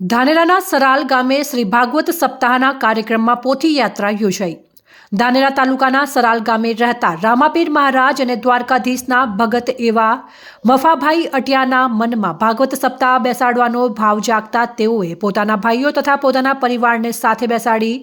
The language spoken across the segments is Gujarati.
ધાનેરાના સરાલ ગામે શ્રી ભાગવત સપ્તાહના કાર્યક્રમમાં પોથી યાત્રા યોજાઈ. ધાનેરા તાલુકાના સરાલ ગામે રહેતા રામાપીર મહારાજ અને દ્વારકાધીશના ભગત એવા મફાભાઈ અટિયાના મનમાં ભાગવત સપ્તાહ બેસાડવાનો ભાવ જાગતા તેઓએ પોતાના ભાઈઓ તથા પોતાના પરિવારને સાથે બેસાડી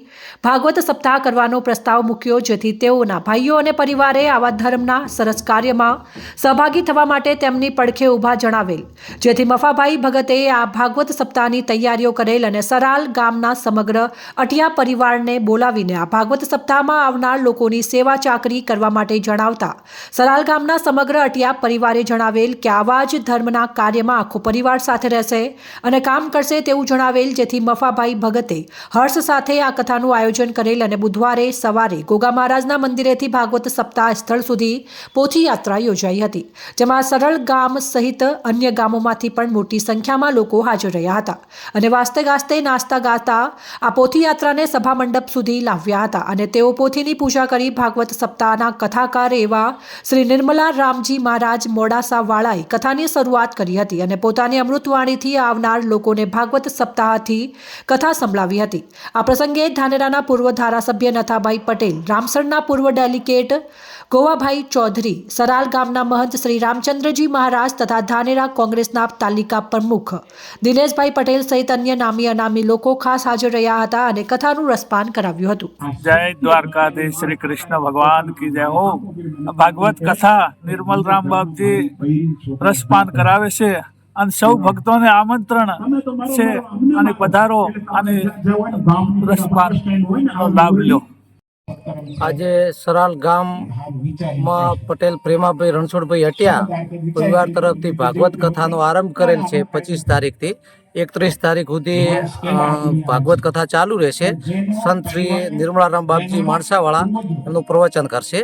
ભાગવત સપ્તાહ કરવાનો પ્રસ્તાવ મૂક્યો, જેથી તેઓના ભાઈઓ અને પરિવારે આવા ધર્મના સરસ કાર્યમાં સહભાગી થવા માટે તેમની પડખે ઊભા જણાવેલ, જેથી મફાભાઈ ભગતે આ ભાગવત સપ્તાહની તૈયારીઓ કરેલ અને સરાલ ગામના સમગ્ર અટિયા પરિવારને બોલાવીને આ ભાગવત સપ્તાહમાં આવનાર લોકોની સેવા ચાકરી કરવા માટે જણાવતા, સરાલ ગામના સમગ્ર અટિયા પરિવારે જણાવેલ કે આવા જ ધર્મના કાર્યમાં આખો પરિવાર સાથે રહેશે અને કામ કરશે તેવું જણાવેલ, જેથી મફાભાઈ ભગતે હર્ષ સાથે આ કથાનું આયોજન કરેલ અને બુધવારે સવારે ગોગા મહારાજના મંદિરેથી ભાગવત સપ્તાહ સ્થળ સુધી પોથી યાત્રા યોજાઈ હતી, જેમાં સરળ ગામ સહિત અન્ય ગામોમાંથી પણ મોટી સંખ્યામાં લોકો હાજર રહ્યા હતા અને વાસ્તે ગાસ્તે નાસ્તા ગાતા આ પોથીયાત્રાને સભા મંડપ સુધી લાવ્યા હતા અને તેઓ પોથીની પૂજા કરી ભાગવત સપ્તાહના કથાકાર એવા શ્રી નિર્મલા રામજી મહારાજ મોડાસા વાળાએ કથાની શરૂઆત કરી હતી અને પોતાની અમૃતવાણીથી આવનાર લોકોને ભાગવત સપ્તાહથી કથા સંભળાવી હતી. આ પ્રસંગે ધાનેરાના પૂર્વ ધારાસભ્ય નથાભાઈ પટેલ, રામસરના પૂર્વ ડેલિકેટ ગોવાભાઈ ચૌધરી, સરાલ ગામના મહંત શ્રી રામચંદ્રજી મહારાજ તથા ધાનેરા કોંગ્રેસના તાલિકા પ્રમુખ દિનેશભાઈ પટેલ સહિત અન્ય નામી અનામી લોકો ખાસ હાજર રહ્યા હતા અને કથાનું રસપાન કરાવ્યું હતું. જય દ્વારકાધીશ શ્રી કૃષ્ણ ભગવાન કી જય. હો ભાગવત કથા નિર્મલ રામ બાપજી રસપાન કરાવે છે અને સૌ ભક્તોને આમંત્રણ છે અને પધારો અને રસપાન લાભ લો આજે સરાલ ગામમાં પટેલ પ્રેમાભાઈ રણછોડભાઈ હટિયા પરિવાર તરફથી ભાગવત કથાનો આરંભ કરેલ છે પચીસ તારીખથી. એકત્રીસ તારીખ સુધી ભાગવત કથા ચાલુ રહેશે. સંત શ્રી નિર્મળારામ બાપજી માણસાવાળા એમનું પ્રવચન કરશે.